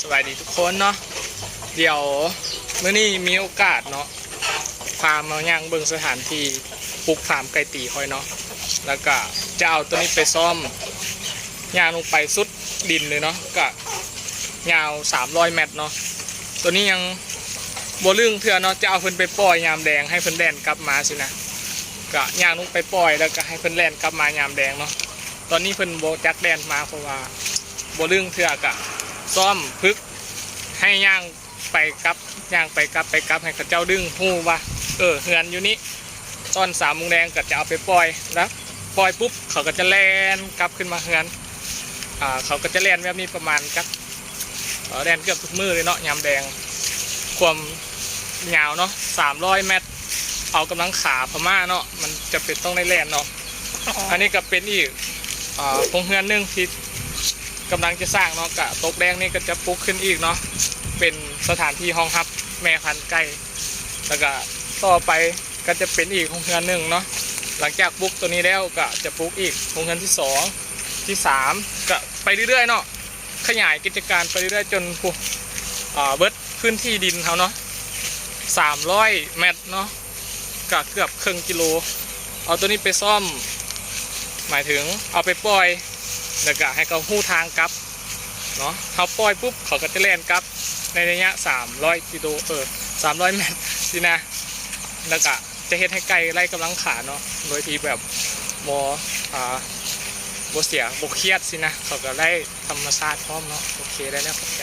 สวัสดีทุกคนเนาะเดี๋ยวเมื่อนี้มีโอกาสเนาะพามาย่างเบิ่งสถานที่ปลูกฟาร์มไก่ตีคอยเนาะแล้วก็จะเอาตัวนี้ไปซ่อมย่างลงไปสุดดินเลยเนาะก็ยาว 300 เมตรเนาะตัวนี้ยังบ่ลึงเถื่อเนาะจะเอาเพิ่นไปปล่อยยามแดงให้เพิ่นแล่นกลับมาสินะก็ย่างลงไปปล่อยแล้วก็ให้เพิ่นแล่นกลับมายามแดงเนาะตอนนี้เพิ่นโบจักแล่นมาเพราะว่าบ่ลึงเถื่อกะ ซ่อมพึกให้ย่างไปกลับย่างไปกลับไปกลับให้เขาเจ้าดึงหูว่าเออเฮือนอยู่นี่ตอนสามโมงแดงก็จะเอาไปปล่อยนะปล่อยปุ๊บเขาก็จะแล่นกลับขึ้นมาเฮือนอ่าเขาก็จะแล่นแบบนี้ประมาณกักแล่นเกือบทุกมือเลยเนาะยามแดง ความยาวเนาะสามร้อยเมตร เอากำลังขาพม่าเนาะมันจะเป็นต้องได้แล่นเนาะอันนี้ก็เป็นอีกอ่าโรงเฮือนหนึงที่ กำลังจะสร้างเนาะกะตกแดงนี่ก็จะปลุกขึ้นอีกเนาะเป็นสถานที่ห้องฮับแม่พันธุ์ไก่แล้วก็ต่อไปก็จะเป็นอีกโรงเรือนหนึ่งเนาะหลังจากปลุกตัวนี้แล้วก็จะปลุกอีกโรงเรือนที่สองที่สามก็ไปเรื่อยๆเนาะขยายกิจการไปเรื่อยๆจนพวกเบิดพื้นที่ดินเขาเนาะสามร้อยเมตรเนาะก็เกือบครึ่งกิโล เอาตัวนี้ไปซ่อม หมายถึงเอาไปปล่อย แล้วก็ให้เขาหู้ทางกลับเนาะเขาปล่อยปุ๊บเขาก็จะเล่นกลับ ในระยะ 300กิโลเออ300เมตรสินะแล้วก็จะเฮ็ดให้ไกลไล่กำลังขาเนาะโดยที่แบบบอ่าบเสียบเครียดสินะเขาก็ไล่ธรรมชาติพร้อมเนาะโอเคได้แล้วขอบใจ